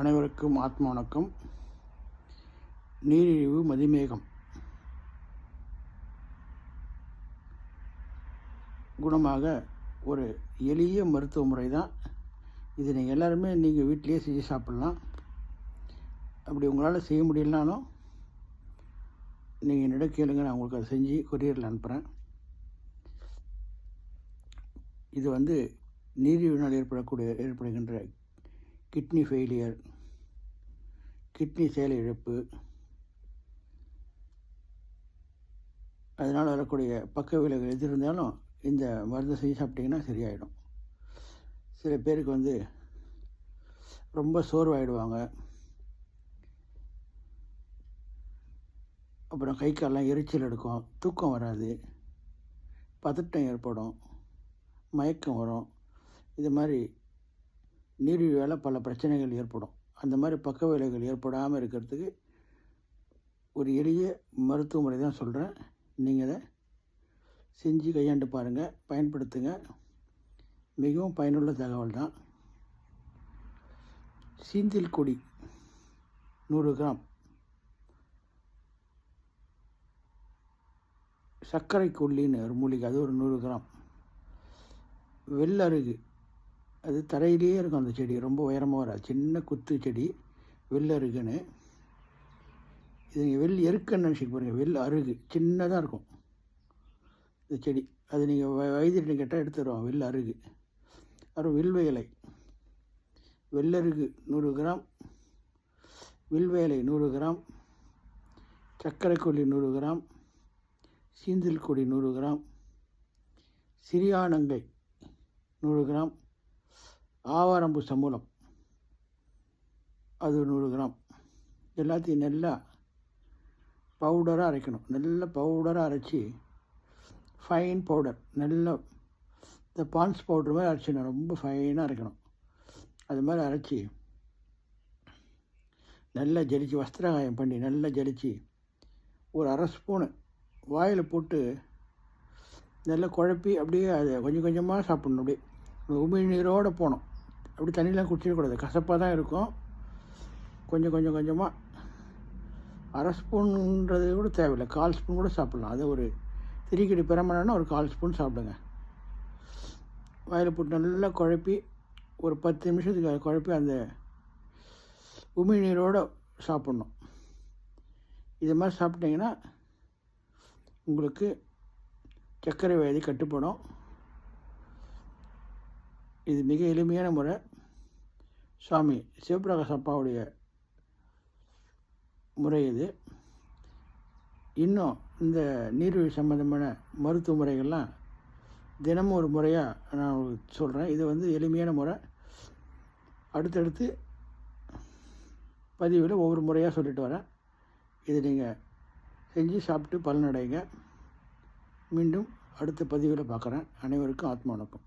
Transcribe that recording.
அனைவருக்கும் ஆத்ம வணக்கம். நீரிழிவு மதிமேகம். குணமாக ஒரு எளிய மருத்துவ முறை தான் இது நீங்கள் எல்லாருமே நீங்கள் வீட்டிலேயே செஞ்சு சாப்பிட்லாம். அப்படி உங்களால் செய்ய முடியலனாலும் நீங்கள் என்னிடம் கேளுங்க நான் உங்களுக்கு அதை செஞ்சு கொரியரில் அனுப்புகிறேன் இது வந்து நீரிழிவினால் ஏற்படக்கூடிய ஏற்படுகின்ற கிட்னி ஃபெயிலியர் கிட்னி செயல் இழப்பு அதனால் வரக்கூடிய பக்க விளைவுகள் எது இருந்தாலும் இந்த மருந்து செஞ்சு சாப்பிட்டிங்கன்னா சரியாயிடும். சில பேருக்கு வந்து ரொம்ப சோர்வாயிடுவாங்க. அப்புறம் கை காலெலாம் எரிச்சல் எடுக்கும் தூக்கம் வராது பதட்டம் ஏற்படும் மயக்கம் வரும். இது மாதிரி நீரிழிவால் பல பிரச்சனைகள் ஏற்படும். அந்த மாதிரி பக்க விளைவுகள் ஏற்படாமல் இருக்கிறதுக்கு ஒரு எளிய மருத்துவ முறை தான் சொல்கிறேன் நீங்கள் அதை செஞ்சு கையாண்டு பாருங்கள் பயன்படுத்துங்க. மிகவும் பயனுள்ள தகவல் தான். சீந்தில் கொடி நூறு கிராம். சர்க்கரை கொல்லின்னு ஒரு மூலிகை அது ஒரு நூறு கிராம். வெள்ளருகு அது தரையிலேயே இருக்கும் அந்த செடி. ரொம்ப உயரமாக வராது சின்ன குத்து செடி. வெள்ளருகுன்னு இது நீங்கள் வெள் எருக்கன்னு நினச்சிக்க பாருங்கள் வெள் அருகு சின்னதாக இருக்கும் இந்த செடி. அது நீங்கள் வ வைத்தியர்கிட்ட கேட்டால் எடுத்துருவோம் தருவாங்க வெள் அருகு. அப்புறம் வில்வ இலை. வெள்ளருகு நூறு கிராம். வில்வ இலை நூறு கிராம். சர்க்கரை கொல்லி நூறு கிராம். சீந்தில் கொடி நூறு கிராம். சிறியானங்கை நூறு கிராம். ஆவாரம்பு சம்பளம் அது நூறு கிராம். எல்லாத்தையும் நல்லா பவுடராக அரைக்கணும். நல்ல பவுடராக அரைச்சி ஃபைன் பவுடர் நல்ல இந்த பான்ஸ் பவுடர் மாதிரி அரைச்சிடணும் ரொம்ப ஃபைனாக அரைக்கணும். அது மாதிரி அரைச்சி நல்லா ஜலிச்சு வஸ்திரகாயம் பண்ணி நல்லா ஜலிச்சு ஒரு அரை ஸ்பூனு வாயில் போட்டு நல்லா குழப்பி அப்படியே அதை கொஞ்சம் கொஞ்சமாக சாப்பிட்ணும். அப்படியே உமிழ்நீரோடு போனோம் அப்படி தண்ணியெலாம் குடிச்சிடக்கூடாது. கசப்பாக தான் இருக்கும். கொஞ்சம் கொஞ்சம் கொஞ்சமாக அரை ஸ்பூன்ன்றது கூட தேவையில்லை. கால் ஸ்பூன் கூட சாப்பிட்லாம். அது ஒரு திரிக்கடி பெறமனா ஒரு கால் ஸ்பூன் சாப்பிடுங்க. வாயில் போட்டு நல்லா குழப்பி ஒரு பத்து நிமிஷத்துக்கு அதை குழப்பி அந்த உமிழ்நீரோடு சாப்பிட்ணும். இது மாதிரி சாப்பிட்டிங்கன்னா உங்களுக்கு சர்க்கரை வியாதி கட்டுப்படும். இது மிக எளிமையான முறை. சுவாமி சிவபிரகாஷ் அப்பாவுடைய முறை இது. இன்னும் இந்த நீர்வழி சம்மந்தமான மருத்துவ முறைகள்லாம் தினமும் ஒரு முறையாக நான் சொல்கிறேன் இது வந்து எளிமையான முறை. அடுத்தடுத்து பதிவில் ஒவ்வொரு முறையாக சொல்லிட்டு வரேன். இது நீங்கள் செஞ்சு சாப்பிட்டு பலனடைங்க. மீண்டும் அடுத்த பதிவில் பார்க்குறேன். அனைவருக்கும் ஆத்மா வணக்கம்